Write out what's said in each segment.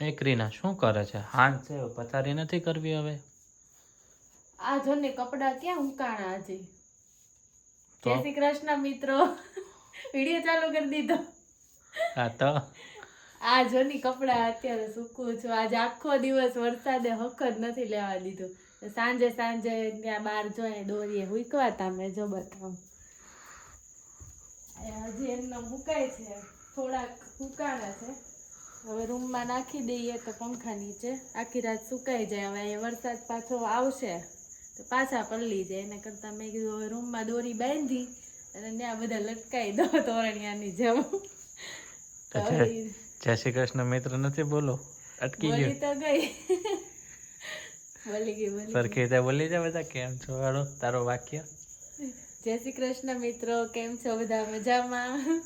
એ ક્રીના શું કરે છે? હાંજ છે પથારી નથી કરવી હવે? આ જોને કપડા ક્યાં ઉકાણા આજે જય શ્રી કૃષ્ણ મિત્રો. વિડિયો ચાલુ કરી દીધો. હા તો? આ જોની કપડા અત્યારે સૂકું છું. આજે આખો દિવસ વરસાદે હક જ નથી લેવા દીધું. સાંજે સાંજે ત્યાં બહાર જોઈએ દોરીએ હુકવા તા મેં જો બતાવું. હજી એમનો મુકાય છે. થોડાક સુકાણા છે. હવે રૂમમાં નાખી દઈએ તો પંખા નીચે. આખી રાત સુકાઈ જાય. હવે અહીંયા વરસાદ પાછો આવશે તો પાછા પલળી જાય. એના કરતાં મેં કીધું હવે રૂમમાં દોરી બાંધી અને ત્યાં બધા લટકાઈ દો તોરણિયાની જેમ. જય શ્રી કૃષ્ણ મિત્ર નથી બોલો? અટકી ગયો. ગયું તો ગઈ. બોલી ગઈ સરખી રીતે બોલી જાય બધા. કેમ છો વાળો? તારો વાક્ય? જય શ્રી કૃષ્ણ મિત્રો. કેમ છો બધા? મજામાં?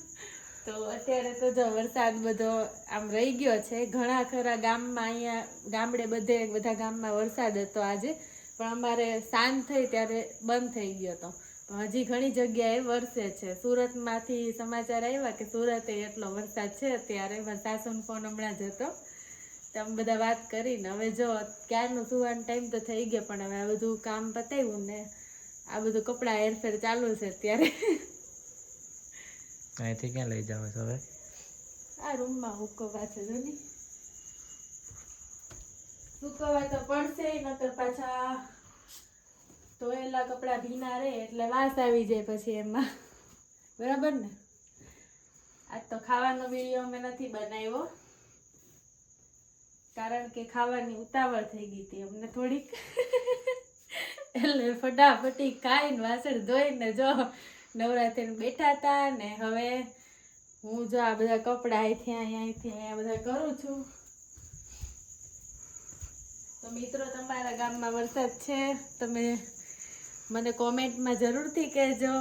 તો અત્યારે તો જો વરસાદ બધો આમ રહી ગયો છે. ઘણા ખરા ગામમાં અહીંયા ગામડે બધે બધા ગામમાં વરસાદ હતો આજે. પણ અમારે સાંજ થઈ ત્યારે બંધ થઈ ગયો હતો. પણ હજી ઘણી જગ્યાએ વરસે છે. સુરતમાંથી સમાચાર આવ્યા કે સુરતે એટલો વરસાદ છે અત્યારે. સાસુનો ફોન હમણાં જ હતો. તો અમે બધા વાત કરીને હવે જો ક્યારનું સુવાનો ટાઈમ તો થઈ ગયો, પણ હવે આ બધું કામ પતાવ્યું ને આ બધું કપડાં હેરફેર ચાલુ છે અત્યારે. અહીંથી ક્યાં લઈ જાવ હવે? આ રૂમમાં હુકવા છે જોની તો પડશે, નકર પાછા ધોયેલા કપડાં ભીના રહે એટલે વાસ આવી જાય પછી એમાં. બરાબર ને? આજ તો ખાવાનો વીડિયો અમે નથી બનાવ્યો, કારણ કે ખાવાની ઉતાવળ થઈ ગઈ હતી અમને થોડીક. એટલે ફટાફટી ખાઈને વાસણ ધોઈને જો નવરા થઈને બેઠા હતા ને હવે હું જો આ બધા કપડા અહીંથી અહીંયા અહીંથી અહીંયા બધા કરું છું. તો મિત્રો તમારા ગામમાં વરસાદ છે? તમે મને કોમેન્ટમાં જરૂરથી કહેજો.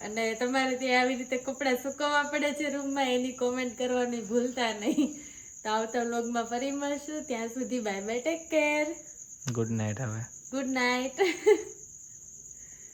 અને તમારે ત્યાં આવી રીતે કપડાં સુકવવા પડે છે રૂમમાં એની કોમેન્ટ કરવાની ભૂલતા નહીં. તો આવતા વ્લોગમાં ફરી મળશું. ત્યાં સુધી bye bye take care. Good night હવે. Good night